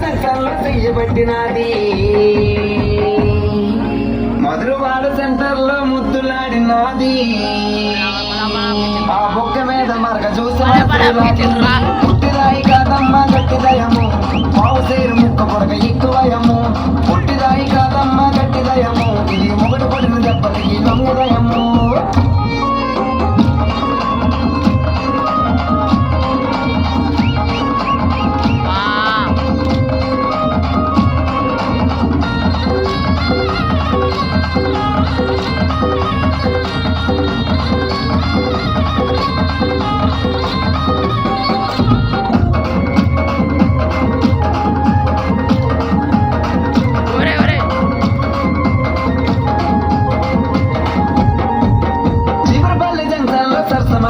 సెంటర్లో చెయ్యబట్టినది మధురవాడ సెంటర్లో ముద్దులాడినది. ఆ బొక్క మీద మరక చూసిన పుట్టిదాయి కాదమ్మ గట్టిదయము పావుసేరు ముక్క పొరక ఎక్కువయము పుట్టిదాయి కాదమ్మ గట్టిదయము ఇది మొగటి పడిన దెబ్బలకి లొంగదయము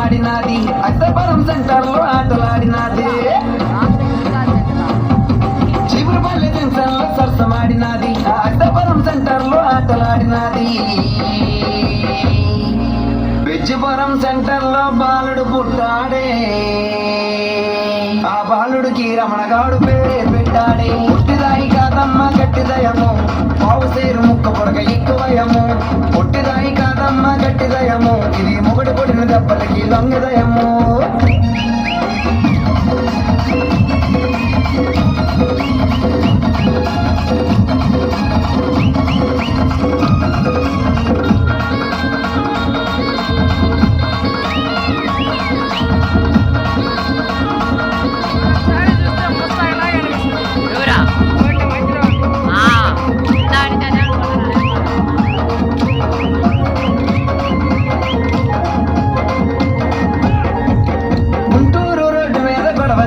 ఆడినాది సరసమాడినాది అక్తపురం సెంటర్లో ఆటలాడినాది. చిగురుపల్లి జంక్షన్లో సరసమాడినాది అక్తపురం సెంటర్లో ఆటలాడినాది. బెజ్జిపురం సెంటర్లో బాలుడు పుట్టాడే. ఆ బాలుడికి రమణగాడు పేరే పెట్టాడే. పుట్టిదాయి కాదమ్మ గట్టిదయము. పావుసేరు ముక్క పొడక ఎక్కువయము. పుట్టిదాయి కాదమ్మ గట్టిదయము. ఇది మొగటి దెబ్బలకి దొంగదయము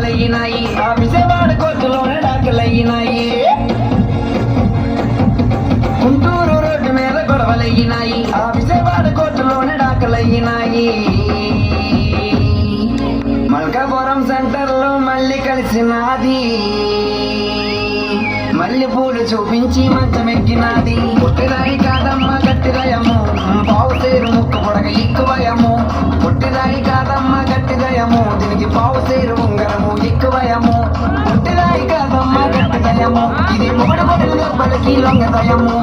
మీద ఆ విజయవాడ కోర్టులోనే డాకులయ్యినాయి. గుంటూరు రోడ్డు మీద గొడవలయ్యినాయి. ఆ విజయవాడ కోర్టులోనే డాకులయ్యినాయి. మల్కాపురం సెంటర్లో మళ్ళీ కలిసినది. మల్లెపూలు చూపించి మంచం దెబ్బలకి లొంగదయము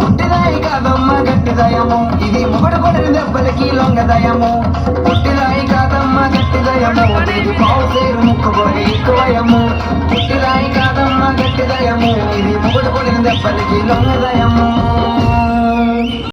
పుట్టిదాయి కాదమ్మ గట్టిదయము ఇది మొగడు కొడిన దెబ్బలకి లొంగదయము పుట్టిదాయి కాదమ్మ గట్టిదయము ఇది పావుసేరు ముక్కు పొడగ ఎక్కువయము పుట్టిదాయి కాదమ్మ గట్టిదయము ఇది మొగడు కొడిన దెబ్బలకి లొంగదయము